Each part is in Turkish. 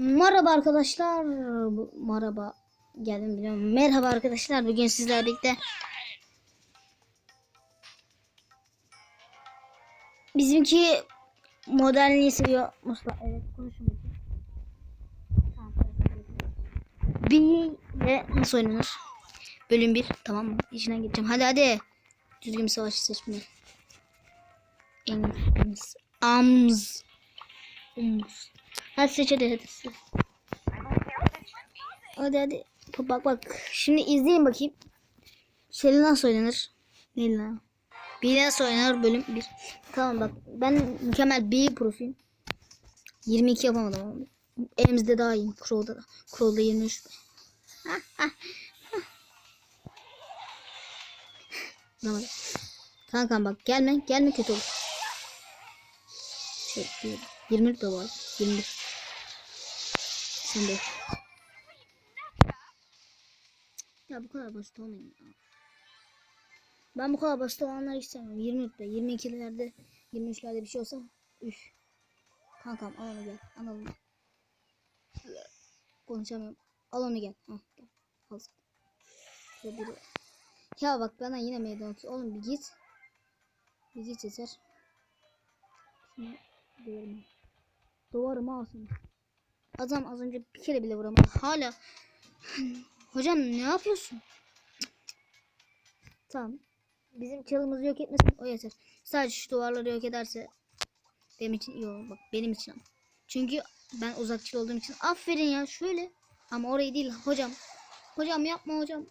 Merhaba arkadaşlar. Merhaba. Geldim biliyorum. Merhaba arkadaşlar. Bugün sizlerle birlikte bizimki modernliği seviyor Mustafa. Evet evet. Bir ve nasıl oynanır? Bölüm 1. Tamam mı? İçinden geçeceğim. Hadi hadi. Düzgün savaş seçmeli. Ams. Ams. Ams. Hadi seç hadi hadi. Hadi hadi. Bak bak. Şimdi izleyin bakayım. Şeli nasıl oynanır? Neyla? Bir nasıl oynanır bölüm 1. Tamam bak. Ben mükemmel bir profiyim. 22 yapamadım ama. Elimizde daha iyiyim. Crow'da da. Crow'da 23. Tamam. Kankam bak gelme. Gelme kötü olur. Şey, bir- 20 de var. 21. De. Ya bu kadar basit olmayın. Ben bu kadar basit olanları istemiyorum. 20 rütbe, 22'lerde, 23'lerde bir şey olsa üf. Kankam al onu gel. Al onu. Konuşamıyorum. Al onu gel. Hah, gel. Al. Ya bak bana yine meydan okuyor. Oğlum bir git. Bir git yeter. Şunu döverim. Duvarım alsın. Adam az önce bir kere bile vuramadı. Hala. Hocam ne yapıyorsun? Tamam. Bizim çalımızı yok etmesin o yeter. Sadece şu duvarları yok ederse benim için iyi olur. Bak benim için ama. Çünkü ben uzakçıl olduğum için. Aferin ya şöyle. Ama orayı değil hocam. Hocam yapma hocam.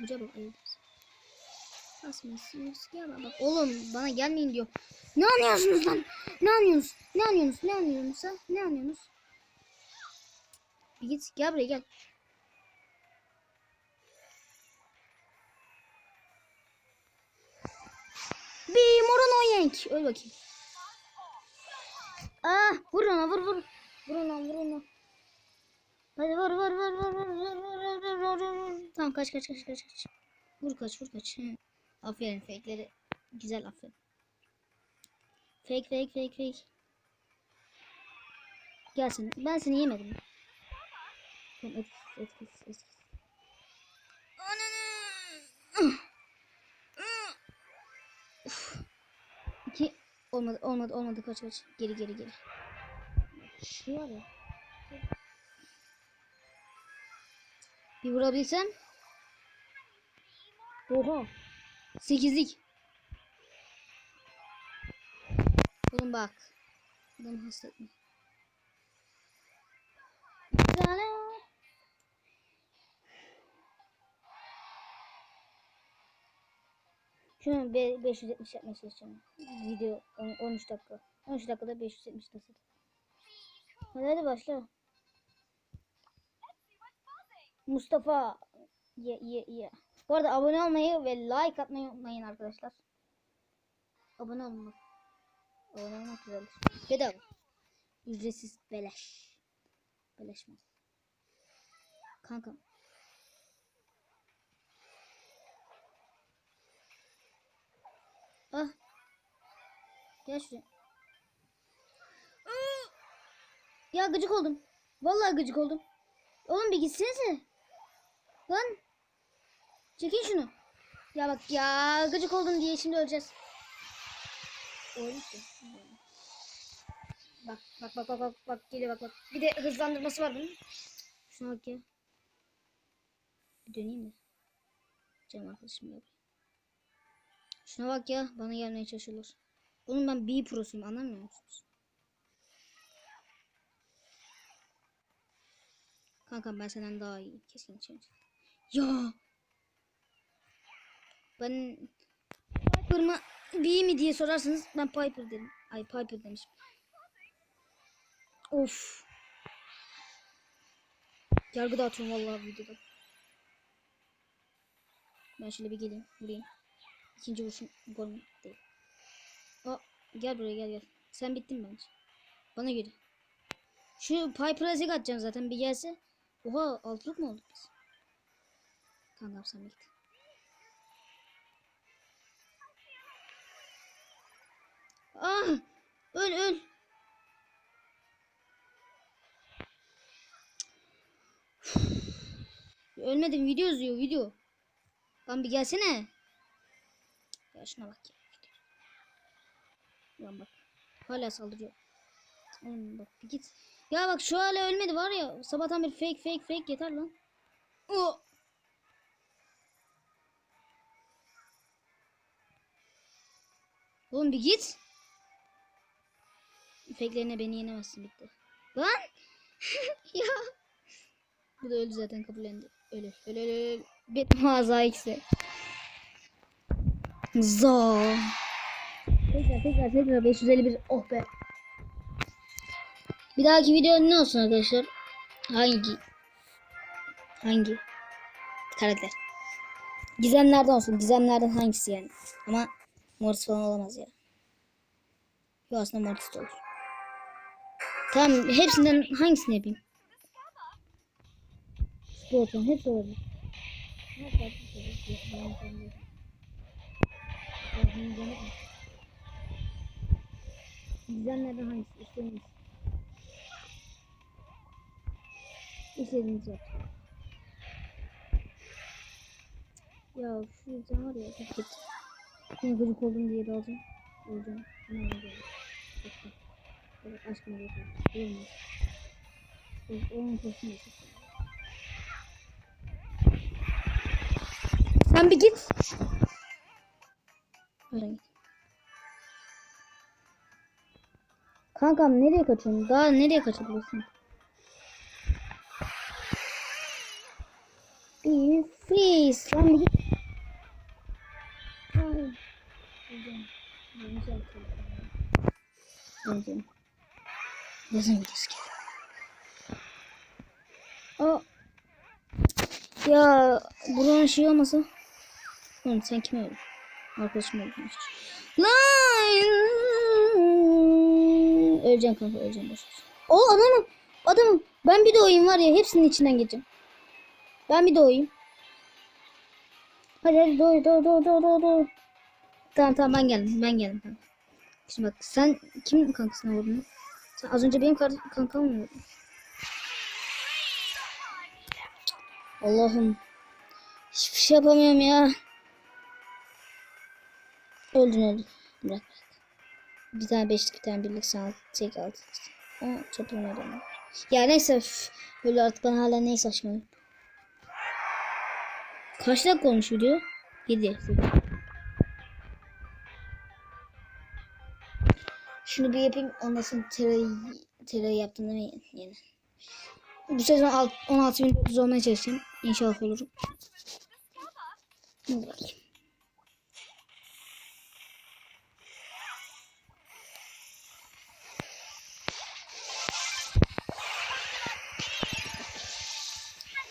Hocam bak evet. Basmasın. Ya bak oğlum bana gelmeyin diyor. Ne anlıyorsunuz lan? Ne anlıyorsunuz? Ne anlıyorsunuz? Ne anlıyorsunuz ha? Ne anlıyorsunuz? Bir git gel buraya gel. Bir moron oyenk. Öl bakayım. Ah vur ona vur vur. Vur ona vur ona. Hadi vur vur vur vur vur vur vur vur vur vur. Tamam kaç kaç kaç kaç kaç. Vur kaç vur kaç. Hı. Aferin fake'leri güzel aferin. Fake fake fake fake. Gel sen. Ben seni yemedim. Tamam etkisiz etkisiz etkisiz. İki. Olmadı olmadı olmadı kaç kaç. Geri geri geri. Şu var ya. Bir vurabilsem. Oha. Sekizlik. Oğlum bak. Adam hasta etme. Tane. Şunu be- 570 yapmaya çalışacağım. Video on- 13 dakika. 13 dakikada 570 nasıl? Hadi hadi başla. Mustafa. Ye ye ye. Bu arada abone olmayı ve like atmayı unutmayın arkadaşlar. Abone olun bak. Abone olmak güzeldir. Bedava. Ücretsiz beleş. Beleş mi? Kankam. Ah. Gel şuraya. Ya gıcık oldum. Vallahi gıcık oldum. Oğlum bir gitsenize. Lan. Çekin şunu. Ya bak ya gıcık oldum diye şimdi öleceğiz. Ölmüş ya. Bak bak bak bak bak bak geliyor bak bak. Bir de hızlandırması var bunun. Şuna bak ya. Bir döneyim de. Canım arkadaşım ya. Şuna bak ya bana gelmeye çalışıyorlar. Oğlum ben B prosuyum anlamıyor musunuz? Kankam ben senden daha iyi kesin için. Ya. Ben Piper mı B mi diye sorarsanız ben Piper derim. Ay Piper demişim. Of. Yargı dağıtıyorum vallahi videoda. Ben şöyle bir geleyim. Vurayım. İkinci vuruşum gol mü? Değil. Aa, gel buraya gel gel. Sen bittin bence. Bana göre. Şu Piper'a zek atacağım zaten bir gelse. Oha altılık mı olduk biz? Kankam sen git. Ah! Öl öl. Ölmedim video izliyor video. Lan bir gelsene. Ya şuna bak ya. Lan bak. Hala saldırıyor. Oğlum bak bir git. Ya bak şu hala ölmedi var ya. Sabahtan bir fake fake fake yeter lan. Oh. Oğlum bir git. Fake'lerine beni yenemezsin bitti. Lan. ya. Bu da öldü zaten kabullendi. Ölü. Ölü ölü ölü. Batman za ikisi. Za. Tekrar tekrar tekrar 551. Oh be. Bir dahaki video ne olsun arkadaşlar? Hangi? Hangi? Karakter. Gizemlerden olsun. Gizemlerden hangisi yani? Ama Mortis falan olamaz ya. Yok aslında Mortis de olur. Tamam hepsinden hangisini yapayım? Sportman hepsi olabilir. Gizemlerden hangisi? İstediğiniz. İstediğiniz yap. Ya şu yüzden var ya kötü. Yine gıcık oldum diye de alacağım. Olacağım. Ne olacağım? Aşkım onun peşinde çıktım. Sen bir git. Öyle git. Kankam nereye kaçıyorsun? Daha nereye kaçabilirsin? Bir freeze. Lan bir. Ay. Öleceğim. Videosu geliyor. Aa. Ya buranın şey olmasa. Oğlum sen kime öldün? Arkadaşım öldürmüş. Lan! Öleceğim kanka öleceğim boş ver. O adamım. Adamım. Ben bir doğayım var ya hepsinin içinden geçeceğim. Ben bir doğayım. Hadi hadi doğu doğu doğu doğu doğu doğu. Tamam tamam ben geldim ben geldim. Şimdi bak sen kim kankasına vurdun? Sen az önce benim kar kankama mı? Allah'ım. Hiçbir şey yapamıyorum ya. Öldün öldün. Bırak bırak. Bir tane beşlik bir tane birlik sana tek altı. Aa toplama dönüyor. Ya neyse üf. Böyle artık bana hala neyse saçmalıyım. Kaç dakika olmuş video? 7. Şunu bir yapayım ondan sonra terayı yaptım değil yeni? Bu sezon alt- 16.900 olmaya çalışacağım. İnşallah olurum.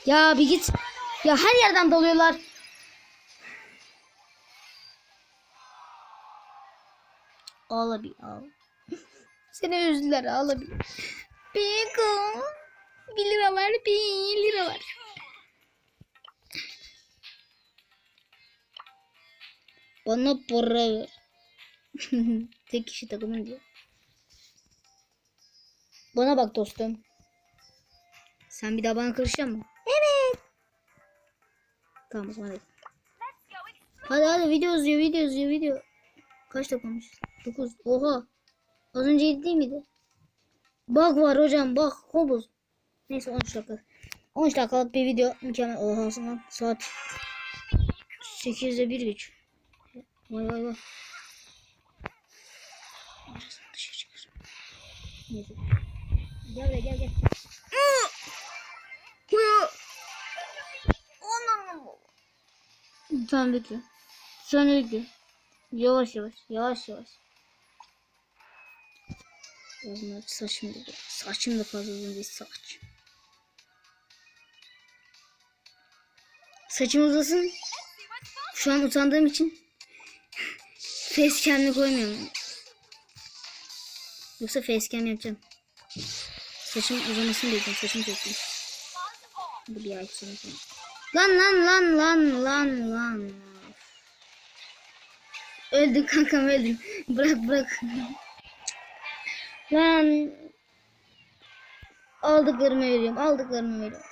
Ya bir git. Ya her yerden dalıyorlar. Ağla bir ağla. Seni üzdüler ağla bir. Beko. Bir liralar bir liralar. Bana para ver. Tek kişi takımın diyor. Bana bak dostum. Sen bir daha bana karışacak mısın? Evet. Tamam hadi. Hadi hadi video izliyor video izliyor video. Kaç dakika olmuş? 9. Oha. Az önce 7 değil miydi? Bak var hocam bak kobuz. Neyse 13 dakika. 13 dakikalık bir video mükemmel. Oha aslında saat 8'de 1 geç. Vay vay vay. Neyse. Gel buraya gel gel. Tamam bekle. Sen bekle. Yavaş yavaş. Yavaş yavaş. Bunlar saçım da saçım da fazla uzun değil saç. Saçım uzasın. Şu an utandığım için facecam'le koymuyorum. Yoksa facecam yapacağım. Saçım uzamasını bekliyorum. Saçım keseyim. Bu bir ay. Lan lan lan lan lan lan. Öldüm kankam öldüm. Bırak bırak. Lan. Aldıklarımı veriyorum. Aldıklarımı veriyorum.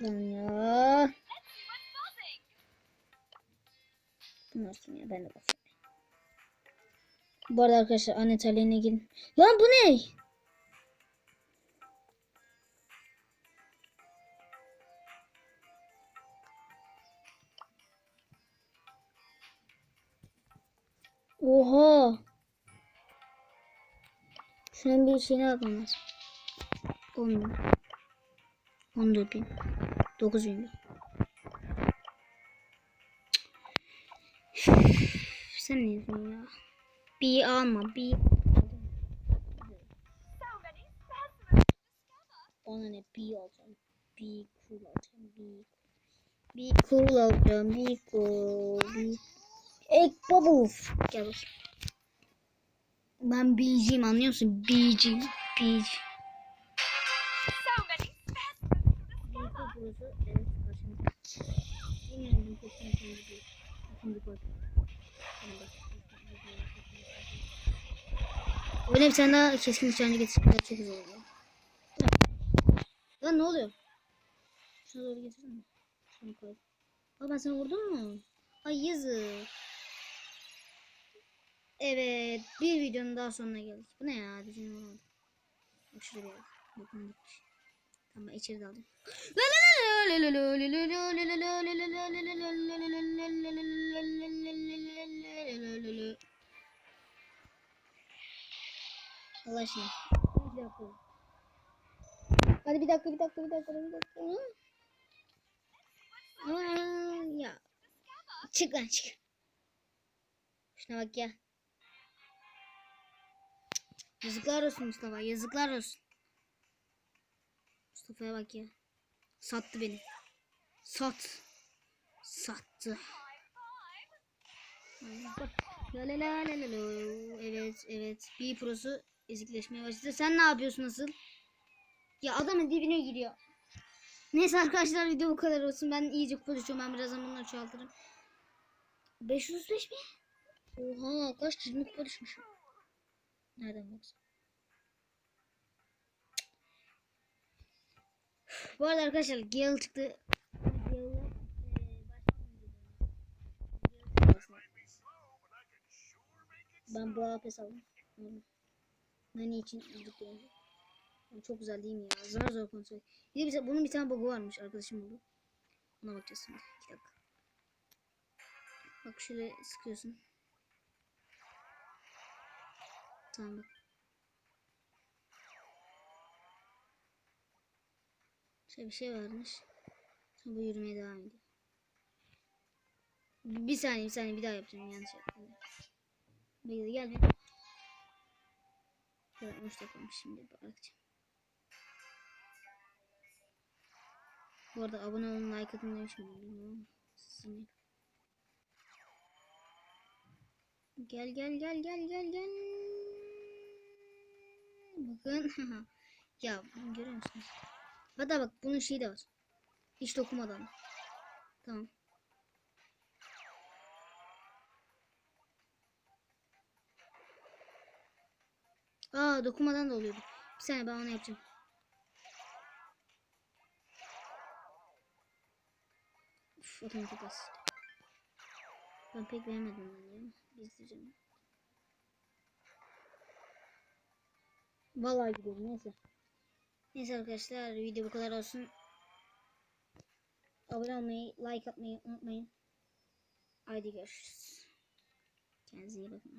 Lan ya. Nasıl ya ben de basıyorum. Bu arada arkadaşlar Aleyhine gelin. Lan bu ne? Oha. Şunun bir şeyine bakmam lazım. 10 bin. 14 bin. 9 bin. Sen ne diyorsun ya? Bir alma. Bir Bana ne bir alacağım. Bir cool alacağım. Bir bir cool alacağım. Bir cool. Bir Ek bubble. Gel bakayım. Ben BG'yim anlıyor musun? BG. BG. Böyle bir tane daha keskin nişancı getirsinler çok güzel oluyor. Lan ne oluyor? Şuna doğru getirdin mi? Şunu koy. Aa ben sana vurdum mu? Ay yazık. Evet bir videonun daha sonuna geldik. Bu ne ya? Düzgün olmadı. Şurada bir. Bakın gitmiş. Tamam ben içeri daldım. Allah aşkına. Bir dakika. Hadi bir dakika bir dakika bir dakika bir dakika. Aa, ya. Çık lan çık. Şuna bak ya. Yazıklar olsun Mustafa yazıklar olsun. Mustafa'ya bak ya. Sattı beni. Sat. Sattı. La la. Evet evet. Bir prosu ezikleşmeye başladı. Sen ne yapıyorsun nasıl? Ya adamın dibine giriyor. Neyse arkadaşlar video bu kadar olsun. Ben iyice konuşuyorum. Ben birazdan bunları çoğaltırım. 535 mi? Oha kaç 20 kupa düşmüşüm. Nereden baksın? Bu arada arkadaşlar Gale çıktı. Bir Ben bu APS aldım. Aldım. Nani için önce. Çok güzel değil mi ya? Zar zor kontrol. Bir de bize, bunun bir tane bug'u varmış. Arkadaşım buldu. Ona bakacağız şimdi. İki dakika. Bak şöyle sıkıyorsun. Tamam bak. Bir şey varmış. Bu yürümeye devam ediyor. Bir saniye bir saniye bir daha yapacağım yanlış yaptım. Bekle gel bir. Evet 13 dakikamış şimdi bakacağım. Bu arada abone olun like atın demişim bilmiyorum. Sizin Gel gel gel gel gel gel. Bakın. ya görüyor musunuz? Hatta bak bunun şeyi de var. Hiç dokunmadan. Tamam. Aa dokunmadan da oluyordu. Bir saniye ben onu yapacağım. Uf, otomatik bas. Ben pek beğenmedim onu ya. Vallahi gidiyorum neyse. Neyse arkadaşlar video bu kadar olsun. Abone olmayı, like atmayı unutmayın. Haydi görüşürüz. Kendinize iyi bakın.